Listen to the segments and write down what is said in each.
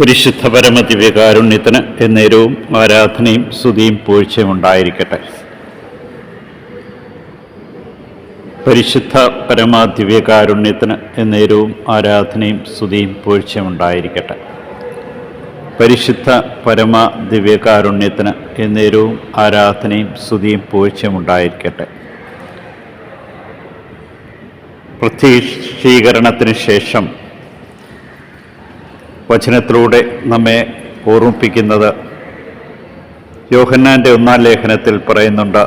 പരിശുദ്ധ പരമദിവ്യകാരുണ്യത്തിന് എന്നേരവും ആരാധനയും സ്തുതിയും പൂഴ്ചയും ഉണ്ടായിരിക്കട്ടെ. പരിശുദ്ധ പരമാദിവ്യകാരുണ്യത്തിന് എന്നേരവും ആരാധനയും സ്തുതിയും പൂഴ്ചയും ഉണ്ടായിരിക്കട്ടെ. പരിശുദ്ധ പരമ ദിവ്യകാരുണ്യത്തിന് എന്നേരവും ആരാധനയും സ്തുതിയും പൂഴ്ചയും ഉണ്ടായിരിക്കട്ടെ. പ്രത്യക്ഷീകരണത്തിന് ശേഷം വചനത്തിലൂടെ നമ്മെ ഓർമ്മിപ്പിക്കുന്നത് യോഹന്നാന്റെ ഒന്നാം ലേഖനത്തിൽ പറയുന്നുണ്ട്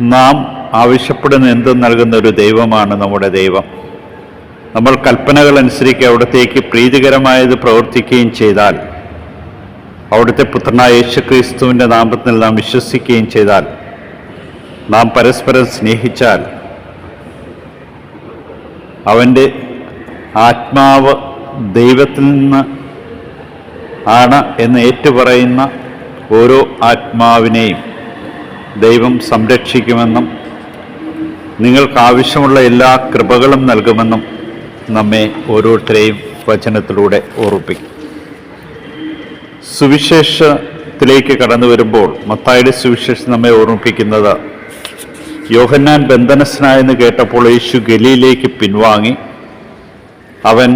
നാം ആവശ്യപ്പെടുന്ന എന്തും നൽകുന്ന ഒരു ദൈവമാണ് നമ്മുടെ ദൈവം. നമ്മൾ കൽപ്പനകൾ അനുസരിക്കുക അവിടത്തേക്ക് പ്രീതികരമായത് പ്രവർത്തിക്കുകയും ചെയ്താൽ അവിടുത്തെ പുത്രനായ യേശുക്രിസ്തുവിന്റെ നാമത്തിൽ നാം വിശ്വസിക്കുകയും ചെയ്താൽ നാം പരസ്പരം സ്നേഹിച്ചാൽ അവന്റെ ആത്മാവ് ദൈവത്തിൽ നിന്ന് ആണ് എന്ന് ഏറ്റുപറയുന്ന ഓരോ ആത്മാവിനെയും ദൈവം സംരക്ഷിക്കുമെന്നും നിങ്ങൾക്ക് ആവശ്യമുള്ള എല്ലാ കൃപകളും നൽകുമെന്നും നമ്മെ ഓരോരുത്തരെയും വചനത്തിലൂടെ ഓർപ്പിക്കും. സുവിശേഷത്തിലേക്ക് കടന്നു വരുമ്പോൾ മത്തായുടെ സുവിശേഷം നമ്മെ ഓർമ്മിപ്പിക്കുന്നത് യോഹന്നാൻ ബന്ധനസ്ഥനായെന്ന് കേട്ടപ്പോൾ യേശു ഗലിയിലേക്ക് പിൻവാങ്ങി. അവൻ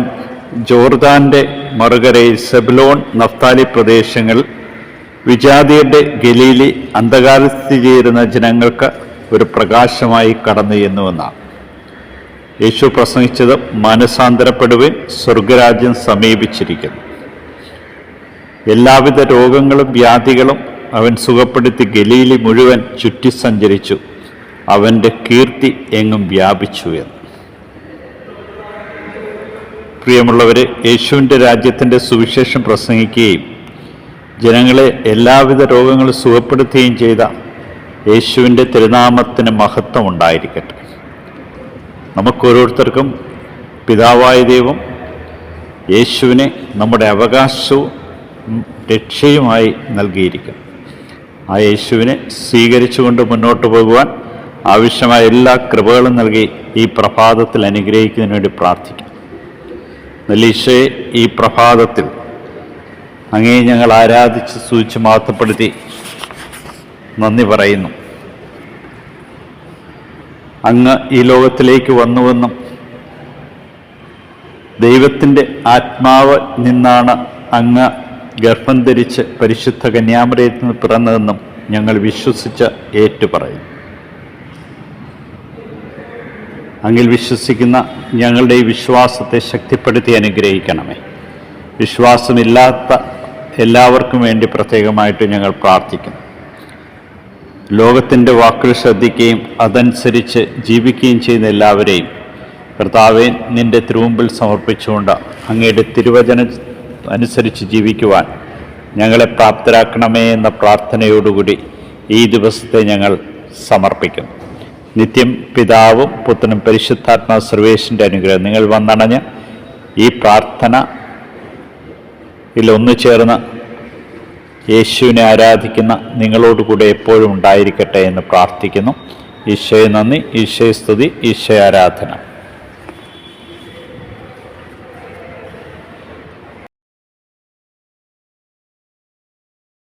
ജോർദാന്റെ മറുകരയിൽ സെബ്ലോൺ നഫ്താലി പ്രദേശങ്ങൾ വിജാതിയുടെ ഗലീലി അന്ധകാര സ്ഥിതി ചെയ്തിരുന്ന ജനങ്ങൾക്ക് ഒരു പ്രകാശമായി കടന്നു എന്നുവെന്നാണ് യേശു പ്രസംഗിച്ചത് മനസാന്തരപ്പെടുവിൻ സ്വർഗരാജ്യം സമീപിച്ചിരിക്കുന്നു. എല്ലാവിധ രോഗങ്ങളും വ്യാധികളും അവൻ സുഖപ്പെടുത്തി ഗലീലി മുഴുവൻ ചുറ്റി സഞ്ചരിച്ചു അവന്റെ കീർത്തി എങ്ങും വ്യാപിച്ചു എന്ന്. പ്രിയമുള്ളവരെ യേശുവിന്റെ രാജ്യത്തിന്റെ സുവിശേഷം പ്രസംഗിക്കുകയും ജനങ്ങളെ എല്ലാവിധ രോഗങ്ങളും സുഖപ്പെടുത്തുകയും ചെയ്ത യേശുവിന്റെ തിരുനാമത്തിന് മഹത്വം ഉണ്ടായിരിക്കട്ടെ. നമുക്കോരോരുത്തർക്കും പിതാവായ ദൈവം യേശുവിനെ നമ്മുടെ അവകാശവും രക്ഷയുമായി നൽകിയിരിക്കും ആ യേശുവിനെ സ്വീകരിച്ചുകൊണ്ട് മുന്നോട്ട് പോകുവാൻ ആവശ്യമായ എല്ലാ കൃപകളും നൽകി ഈ പ്രഭാതത്തിൽ അനുഗ്രഹിക്കുന്നതിന് വേണ്ടി പ്രാർത്ഥിക്കും നല്ലീശയെ ഈ പ്രഭാതത്തിൽ അങ്ങേ ഞങ്ങൾ ആരാധിച്ച് സൂചിച്ച് മഹത്വപ്പെടുത്തി നന്ദി പറയുന്നു. അങ്ങ് ഈ ലോകത്തിലേക്ക് വന്നുവെന്നും ദൈവത്തിന്റെ ആത്മാവ് നിന്നാണ് അങ്ങ് ഗർഭം ധരിച്ച് പരിശുദ്ധ കന്യാമരയത്തിൽ നിന്ന് പിറന്നതെന്നും ഞങ്ങൾ വിശ്വസിച്ച് ഏറ്റുപറയുന്നു. അങ്ങിൽ വിശ്വസിക്കുന്ന ഞങ്ങളുടെ ഈ വിശ്വാസത്തെ ശക്തിപ്പെടുത്തി അനുഗ്രഹിക്കണമേ. വിശ്വാസമില്ലാത്ത എല്ലാവർക്കും വേണ്ടി പ്രത്യേകമായിട്ട് ഞങ്ങൾ പ്രാർത്ഥിക്കുന്നു. ലോകത്തിന്റെ വാക്കുകൾ ശ്രദ്ധിക്കുകയും അതനുസരിച്ച് ജീവിക്കുകയും ചെയ്യുന്ന എല്ലാവരെയും കർത്താവെ നിന്റെ തിരുമുമ്പിൽ സമർപ്പിച്ചുകൊണ്ട് അങ്ങയുടെ തിരുവചന അനുസരിച്ച് ജീവിക്കുവാൻ ഞങ്ങളെ പ്രാപ്തരാക്കണമേ എന്ന പ്രാർത്ഥനയോടുകൂടി ഈ ദിവസത്തെ ഞങ്ങൾ സമർപ്പിക്കുന്നു. നിത്യം പിതാവും പുത്രനും പരിശുദ്ധാത്മാ സർവേശിന്റെ അനുഗ്രഹം. നിങ്ങൾ വന്നണഞ്ഞ് ഈ പ്രാർത്ഥന ഇതിലൊന്നു ചേർന്ന് യേശുവിനെ ആരാധിക്കുന്ന നിങ്ങളോടുകൂടെ എപ്പോഴും ഉണ്ടായിരിക്കട്ടെ എന്ന് പ്രാർത്ഥിക്കുന്നു. ഈശോയെ നന്ദി ഈശോയെ സ്തുതി ഈശോ ആരാധന.